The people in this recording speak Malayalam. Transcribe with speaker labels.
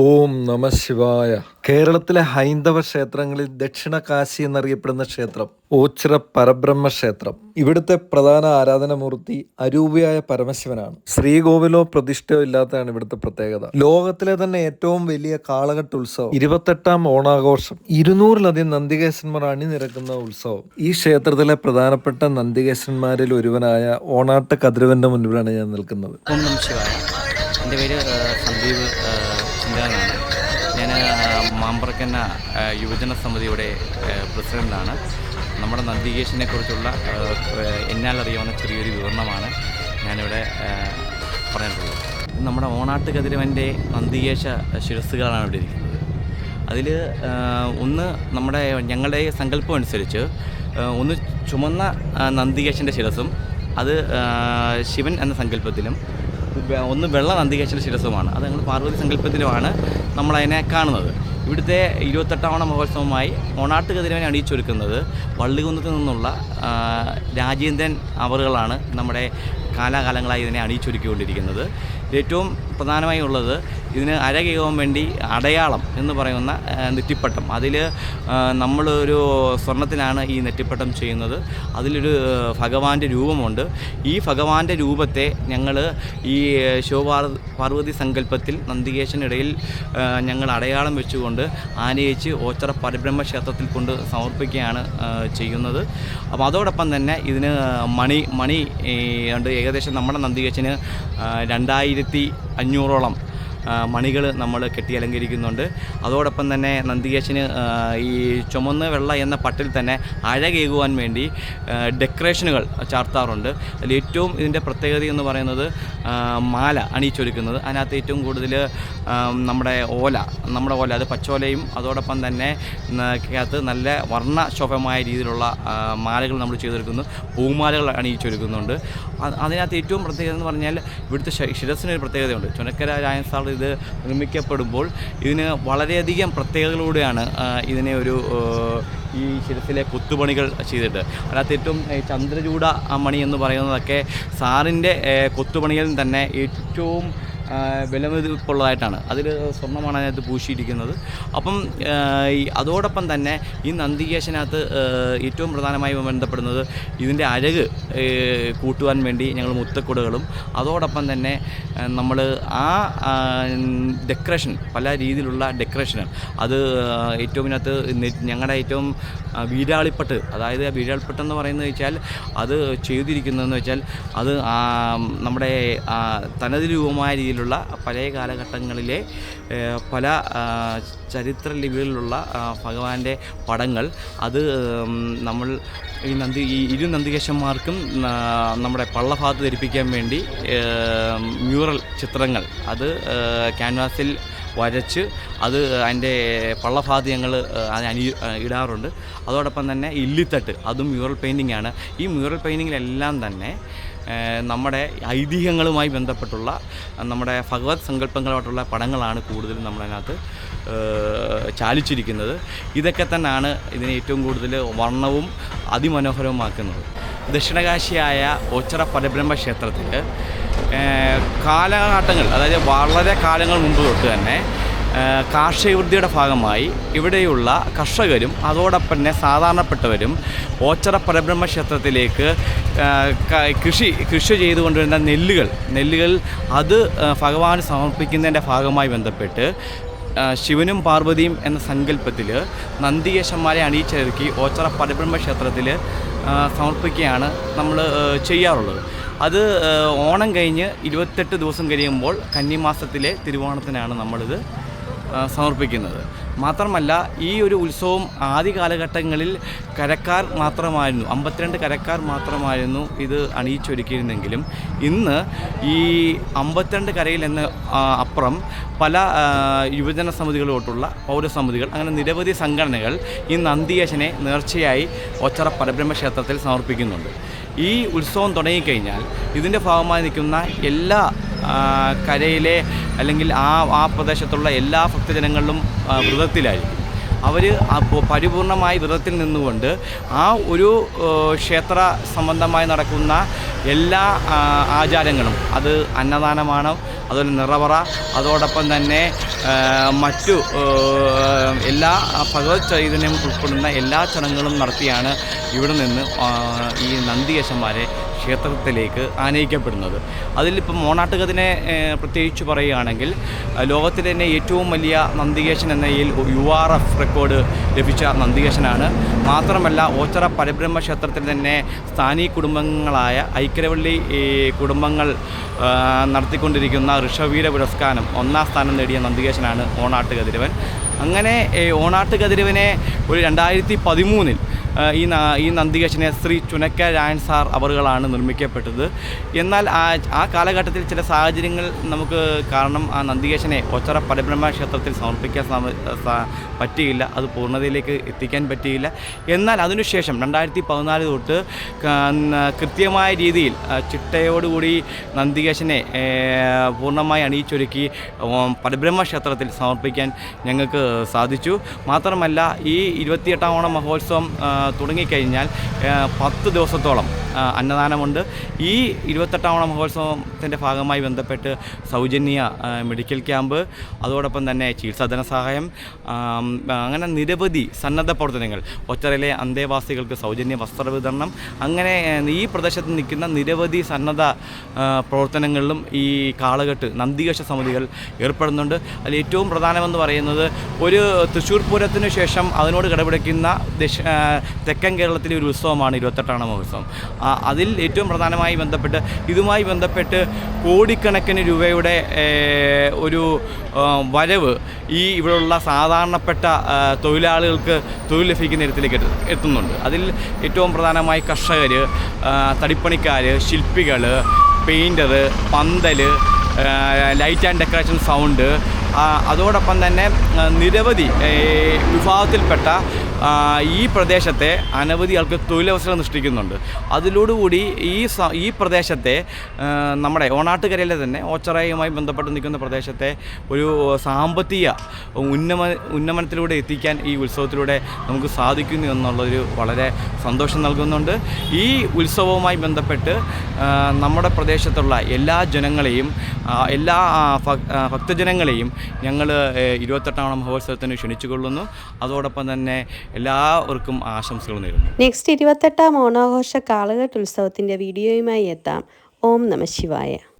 Speaker 1: ഓം നമ ശിവായ. കേരളത്തിലെ ഹൈന്ദവ ക്ഷേത്രങ്ങളിൽ ദക്ഷിണ കാശി എന്നറിയപ്പെടുന്ന ക്ഷേത്രം ഓച്ചിറ പരബ്രഹ്മ ക്ഷേത്രം. ഇവിടുത്തെ പ്രധാന ആരാധനമൂർത്തി അരൂപിയായ പരമശിവനാണ്. ശ്രീകോവിലോ പ്രതിഷ്ഠയോ ഇല്ലാത്തതാണ് ഇവിടുത്തെ പ്രത്യേകത. ലോകത്തിലെ തന്നെ ഏറ്റവും വലിയ കാളകെട്ട് ഉത്സവം. ഇരുപത്തെട്ടാം ഓണാഘോഷം. ഇരുന്നൂറിലധികം നന്ദികേശന്മാർ അണിനിരക്കുന്ന ഉത്സവം. ഈ ക്ഷേത്രത്തിലെ പ്രധാനപ്പെട്ട നന്ദികേശന്മാരിൽ ഒരുവനായ ഓണാട്ട് കതിരവന്റെ മുൻപിലാണ് ഞാൻ നിൽക്കുന്നത്.
Speaker 2: എന്റെ പേര് സന്ദീപ് ചിന്താനാണ് ഞാൻ മാമ്പറക്കന്ന യുവജന സമിതിയുടെ പ്രസിഡന്റാണ് നമ്മുടെ നന്ദികേഷിനെ കുറിച്ചുള്ള എന്നാൽ അറിയാവുന്ന ചെറിയൊരു വിവരണമാണ് ഞാനിവിടെ പറഞ്ഞിട്ടുള്ളത്. നമ്മുടെ ഓണാട്ട് കതിരവന്റെ നന്ദികേശ ശിരസ്സുകളാണ് ഇവിടെ ഇരിക്കുന്നത്. അതിൽ ഒന്ന് നമ്മുടെ ഞങ്ങളുടെ സങ്കല്പം അനുസരിച്ച് ഒന്ന് ചുമന്ന നന്ദികേശന്റെ ശിരസും അത് ശിവൻ എന്ന സങ്കല്പത്തിലും ഒന്ന് വെള്ള നന്ദികേശ്വര ശിരസുമാണ് അത് ഞങ്ങൾ പാർവതി സങ്കല്പത്തിലുമാണ് നമ്മളതിനെ കാണുന്നത്. ഇവിടുത്തെ ഇരുപത്തെട്ടാവണ മഹോത്സവമായി ഓണാട്ട് കതിരവനെ അണിയിച്ചൊരുക്കുന്നത് വള്ളികുന്നത്തിൽ നിന്നുള്ള രാജേന്ദ്രൻ അവറുകളാണ് നമ്മുടെ കാലാകാലങ്ങളായി ഇതിനെ അണിയിച്ചൊരുക്കിക്കൊണ്ടിരിക്കുന്നത്. ഏറ്റവും പ്രധാനമായി ഉള്ളത് ഇതിന് അരകേകാൻ വേണ്ടി അടയാളം എന്ന് പറയുന്ന നെറ്റിപ്പട്ടം. അതിൽ നമ്മളൊരു സ്വർണത്തിലാണ് ഈ നെറ്റിപ്പട്ടം ചെയ്യുന്നത്. അതിലൊരു ഭഗവാന്റെ രൂപമുണ്ട്. ഈ ഭഗവാന്റെ രൂപത്തെ ഞങ്ങൾ ഈ ശിവപാർ പാർവതി സങ്കല്പത്തിൽ നന്ദികേശനിടയിൽ ഞങ്ങൾ അടയാളം വെച്ചുകൊണ്ട് ആനയിച്ച് ഓച്ചറ പരബ്രഹ്മ ക്ഷേത്രത്തിൽ കൊണ്ട് സമർപ്പിക്കുകയാണ് ചെയ്യുന്നത്. അപ്പോൾ അതോടൊപ്പം തന്നെ ഇതിന് മണി മണി ഉണ്ട് ഏകദേശം നമ്മുടെ നന്ദികേശന് രണ്ടായിരത്തി അഞ്ഞൂറോളം മണികൾ നമ്മൾ കെട്ടി അലങ്കരിക്കുന്നുണ്ട്. അതോടൊപ്പം തന്നെ നന്ദികേശന് ഈ ചുമന്ന വെള്ള എന്ന പട്ടിൽ തന്നെ അഴകേകുവാൻ വേണ്ടി ഡെക്കറേഷനുകൾ ചാർത്താറുണ്ട്. അതിൽ ഏറ്റവും ഇതിന്റെ പ്രത്യേകത എന്ന് പറയുന്നത് മാല അണിയിച്ചൊരുക്കുന്നത്. അതിനകത്ത് ഏറ്റവും കൂടുതൽ നമ്മുടെ ഓല നമ്മുടെ ഓല അത് പച്ചോലയും അതോടൊപ്പം തന്നെ അകത്ത് നല്ല വർണശോഭമായ രീതിയിലുള്ള മാലകൾ നമ്മൾ ചെയ്തെടുക്കുന്നു. പൂമാലകൾ അണിയിച്ചൊരുക്കുന്നുണ്ട്. അതിനകത്ത് ഏറ്റവും പ്രത്യേകത എന്ന് പറഞ്ഞാൽ ഇവിടുത്തെ ശിരസിനൊരു പ്രത്യേകതയുണ്ട്. ചുനക്കര രായൻ സാർ ഇത് നിർമ്മിക്കപ്പെടുമ്പോൾ ഇതിന് വളരെയധികം പ്രത്യേകതകളിലൂടെയാണ് ഇതിനെ ഒരു ഈ ശിരസിലെ കൊത്തുപണികൾ ചെയ്തിട്ട്. അതിനകത്ത് ഏറ്റവും ചന്ദ്രചൂട മണി എന്ന് പറയുന്നതൊക്കെ സാറിന്റെ കൊത്തുപണികളിൽ തന്നെ ഏറ്റവും വിലമതിപ്പുള്ളതായിട്ടാണ്. അതിൽ സ്വർണമാണ് അതിനകത്ത് പൂശിയിരിക്കുന്നത്. അപ്പം അതോടൊപ്പം തന്നെ ഈ നന്ദികേശനകത്ത് ഏറ്റവും പ്രധാനമായി ബന്ധപ്പെടുന്നത് ഇതിന്റെ അഴക് കൂട്ടുവാൻ വേണ്ടി ഞങ്ങൾ മുത്തക്കുടകളും അതോടൊപ്പം തന്നെ നമ്മൾ ആ ഡെക്കറേഷൻ പല രീതിയിലുള്ള ഡെക്കറേഷനുകൾ അത് ഏറ്റവും ഇതിനകത്ത് ഞങ്ങളുടെ ഏറ്റവും വീരാളിപ്പട്ട് അതായത് വീരാളിപ്പട്ട് എന്ന് പറയുന്നത് വെച്ചാൽ അത് ചെയ്തിരിക്കുന്നതെന്ന് വെച്ചാൽ അത് നമ്മുടെ തനത് രൂപമായ രീതിയിലുള്ള പഴയ കാലഘട്ടങ്ങളിലെ പല ചരിത്ര ലിപികളിലുള്ള ഭഗവാന്റെ പടങ്ങൾ. അത് നമ്മൾ ഈ നന്ദി ഈ ഇരു നന്ദികേശന്മാർക്കും നമ്മുടെ പള്ളഭാഗത്ത് ധരിപ്പിക്കാൻ വേണ്ടി മ്യൂറൽ ചിത്രങ്ങൾ. അത് ക്യാൻവാസിൽ വരച്ച് അത് അതിന്റെ പള്ളഭാഗത്ത് ഞങ്ങൾ അണി ഇടാറുണ്ട്. അതോടൊപ്പം തന്നെ ഇല്ലിത്തട്ട് അതും മ്യൂറൽ പെയിന്റിംഗ് ആണ്. ഈ മ്യൂറൽ പെയിന്റിങ്ങിലെല്ലാം തന്നെ നമ്മുടെ ഐതിഹ്യങ്ങളുമായി ബന്ധപ്പെട്ടുള്ള നമ്മുടെ ഭഗവത് സങ്കല്പങ്ങളുമായിട്ടുള്ള പടങ്ങളാണ് കൂടുതലും നമ്മളതിനകത്ത് ചാലിച്ചിരിക്കുന്നത്. ഇതൊക്കെ തന്നെയാണ് ഇതിനെ ഏറ്റവും കൂടുതൽ വർണവും അതിമനോഹരവുമാക്കുന്നത്. ദക്ഷിണകാശിയായ ഓച്ചിറ പരബ്രഹ്മ ക്ഷേത്രത്തിൽ കാലഘട്ടങ്ങൾ അതായത് വളരെ കാലങ്ങൾ മുമ്പ് തൊട്ട് തന്നെ കാർഷികവൃദ്ധിയുടെ ഭാഗമായി ഇവിടെയുള്ള കർഷകരും അതോടൊപ്പം തന്നെ സാധാരണപ്പെട്ടവരും ഓച്ചറ പരബ്രഹ്മ ക്ഷേത്രത്തിലേക്ക് കൃഷി കൃഷി ചെയ്തുകൊണ്ടിരുന്ന നെല്ലുകൾ നെല്ലുകൾ അത് ഭഗവാന് സമർപ്പിക്കുന്നതിന്റെ ഭാഗമായി ബന്ധപ്പെട്ട് ശിവനും പാർവതിയും എന്ന സങ്കല്പത്തിൽ നന്ദികേശന്മാരെ അണിയിച്ചൊരുക്കി ഓച്ചറ പരബ്രഹ്മ ക്ഷേത്രത്തിൽ സമർപ്പിക്കുകയാണ് നമ്മൾ ചെയ്യാറുള്ളത്. അത് ഓണം കഴിഞ്ഞ് ഇരുപത്തെട്ട് ദിവസം കഴിയുമ്പോൾ കന്നിമാസത്തിലെ തിരുവോണത്തിനാണ് നമ്മളിത് സമർപ്പിക്കുന്നത്. മാത്രമല്ല ഈ ഒരു ഉത്സവം ആദ്യ കാലഘട്ടങ്ങളിൽ കരക്കാർ മാത്രമായിരുന്നു. അമ്പത്തിരണ്ട് കരക്കാർ മാത്രമായിരുന്നു ഇത് അണിയിച്ചൊരുക്കിയിരുന്നെങ്കിലും ഇന്ന് ഈ അമ്പത്തിരണ്ട് കരയിൽ എന്ന അപ്പുറം പല യുവജന സമിതികളോട്ടുള്ള പൗരസമിതികൾ അങ്ങനെ നിരവധി സംഘടനകൾ ഈ നന്ദിയേശനെ നേർച്ചയായി ഒച്ചറ പരബ്രഹ്മ ക്ഷേത്രത്തിൽ സമർപ്പിക്കുന്നുണ്ട്. ഈ ഉത്സവം തുടങ്ങിക്കഴിഞ്ഞാൽ ഇതിന്റെ ഭാഗമായി നിൽക്കുന്ന എല്ലാ കരയിലെ അല്ലെങ്കിൽ ആ ആ പ്രദേശത്തുള്ള എല്ലാ ഭക്തജനങ്ങളിലും വ്രതത്തിലായിരിക്കും. അവർ പരിപൂർണമായ വ്രതത്തിൽ നിന്നുകൊണ്ട് ആ ഒരു ക്ഷേത്ര സംബന്ധമായി നടക്കുന്ന എല്ലാ ആചാരങ്ങളും അത് അന്നദാനമാണ് അതുപോലെ നിറവറ അതോടൊപ്പം തന്നെ മറ്റു എല്ലാ ഭഗവത് ചൈതന്യം ഉൾപ്പെടുന്ന എല്ലാ ചടങ്ങുകളും നടത്തിയാണ് ഇവിടെ നിന്ന് ഈ നന്ദികേശന്മാരെ ക്ഷേത്രത്തിലേക്ക് ആനയിക്കപ്പെടുന്നത്. അതിലിപ്പം മോണാട്ടുകതിനെ പ്രത്യേകിച്ച് പറയുകയാണെങ്കിൽ ലോകത്തിൽ തന്നെ ഏറ്റവും വലിയ നന്ദികേശൻ എന്ന ഈ യു ആർ എഫ് റെക്കോർഡ് ലഭിച്ച നന്ദികേശനാണ്. മാത്രമല്ല ഓച്ചറ പരബ്രഹ്മ ക്ഷേത്രത്തിൽ തന്നെ സ്ഥാനീയ കുടുംബങ്ങളായ ഐക്കരവള്ളി കുടുംബങ്ങൾ നടത്തിക്കൊണ്ടിരിക്കുന്ന ഋഷവീര പുരസ്കാരം ഒന്നാം സ്ഥാനം നേടിയ നന്ദികേശനാണ് ഓണാട്ട് കതിരവൻ അങ്ങനെ ഓണാട്ടുകതിരവനെ ഓണാട്ട് കതിരവനെ ഒരു രണ്ടായിരത്തി പതിമൂന്നിൽ ഈ ഈ നന്ദികേശനെ ശ്രീ ചുനക്ക രായൻ സാർ അവറുകളാണ് നിർമ്മിക്കപ്പെട്ടത്. എന്നാൽ ആ ആ കാലഘട്ടത്തിൽ ചില സാഹചര്യങ്ങൾ നമുക്ക് കാരണം ആ നന്ദികേശനെ ഒച്ചറ പരബ്രഹ്മ ക്ഷേത്രത്തിൽ സമർപ്പിക്കാൻ സമ- പറ്റിയില്ല. അത് പൂർണതയിലേക്ക് എത്തിക്കാൻ പറ്റിയില്ല. എന്നാൽ അതിനുശേഷം രണ്ടായിരത്തി പതിനാല് തൊട്ട് കൃത്യമായ രീതിയിൽ ചിട്ടയോടുകൂടി നന്ദികേശനെ പൂർണമായി അണിയിച്ചൊരുക്കി പരബ്രഹ്മ ക്ഷേത്രത്തിൽ സമർപ്പിക്കാൻ ഞങ്ങൾക്ക് സാധിച്ചു. മാത്രമല്ല ഈ ഇരുപത്തിയെട്ടാം ഓണം മഹോത്സവം തുടങ്ങിക്കഴിഞ്ഞാൽ പത്ത് ദിവസത്തോളം അന്നദാനമുണ്ട്. ഈ ഇരുപത്തെട്ടാം ഓണം മഹോത്സവത്തിന്റെ ഭാഗമായി ബന്ധപ്പെട്ട് സൗജന്യ മെഡിക്കൽ ക്യാമ്പ് അതോടൊപ്പം തന്നെ ചികിത്സാ ധനസഹായം അങ്ങനെ നിരവധി സന്നദ്ധ പ്രവർത്തനങ്ങൾ ഒറ്ററയിലെ അന്തേവാസികൾക്ക് സൗജന്യ വസ്ത്ര വിതരണം അങ്ങനെ ഈ പ്രദേശത്ത് നിൽക്കുന്ന നിരവധി സന്നദ്ധ പ്രവർത്തനങ്ങളിലും ഈ കാളകെട്ട് നന്ദികേശ സമിതികൾ ഏർപ്പെടുന്നുണ്ട്. അതിൽ ഏറ്റവും പ്രധാനമെന്ന് പറയുന്നത് ഒരു തൃശ്ശൂർ പൂരത്തിന് ശേഷം അതിനോട് കിടപിടിക്കുന്ന ആ, തെക്കൻ കേരളത്തിലെ ഒരു ഉത്സവമാണ് ഇരുപത്തെട്ടാണ് മഹോത്സവം. അതിൽ ഏറ്റവും പ്രധാനമായി ബന്ധപ്പെട്ട് ഇതുമായി ബന്ധപ്പെട്ട് കോടിക്കണക്കിന് രൂപയുടെ ഒരു വരവ് ഈ ഇവിടെയുള്ള സാധാരണപ്പെട്ട തൊഴിലാളികൾക്ക് തൊഴിൽ ലഭിക്കുന്ന ഇടത്തിലേക്ക് എത്തുന്നുണ്ട്. അതിൽ ഏറ്റവും പ്രധാനമായി കർഷകർ തടിപ്പണിക്കാർ ശില്പികൾ painter pandal light and decoration sound അതോടൊപ്പം തന്നെ നിരവധി വിഭാഗത്തിൽപ്പെട്ട ഈ പ്രദേശത്തെ അനവധി ആൾക്ക് തൊഴിലവസരം സൃഷ്ടിക്കുന്നുണ്ട്. അതിലോടുകൂടി ഈ ഈ പ്രദേശത്തെ നമ്മുടെ ഓണാട്ടുകരയിലെ തന്നെ ഓച്ചറയുമായി ബന്ധപ്പെട്ട് നിൽക്കുന്ന പ്രദേശത്തെ ഒരു സാമ്പത്തിക ഉന്നമ ഉന്നമനത്തിലൂടെ എത്തിക്കാൻ ഈ ഉത്സവത്തിലൂടെ നമുക്ക് സാധിക്കുന്നു എന്നുള്ളൊരു വളരെ സന്തോഷം നൽകുന്നുണ്ട്. ഈ ഉത്സവവുമായി ബന്ധപ്പെട്ട് നമ്മുടെ പ്രദേശത്തുള്ള എല്ലാ ജനങ്ങളെയും എല്ലാ ഭക്തജനങ്ങളെയും ഞങ്ങൾ ഇരുപത്തെട്ടാം മഹോത്സവത്തിന് ക്ഷണിച്ചുകൊള്ളുന്നു. അതോടൊപ്പം തന്നെ എല്ലാവർക്കും ആശംസകൾ നേരുന്നു.
Speaker 3: നെക്സ്റ്റ് ഇരുപത്തെട്ടാം ഓണാഘോഷ കാളകെട്ട് ഉത്സവത്തിന്റെ വീഡിയോയുമായി എത്താം. ഓം നമ ശിവായ.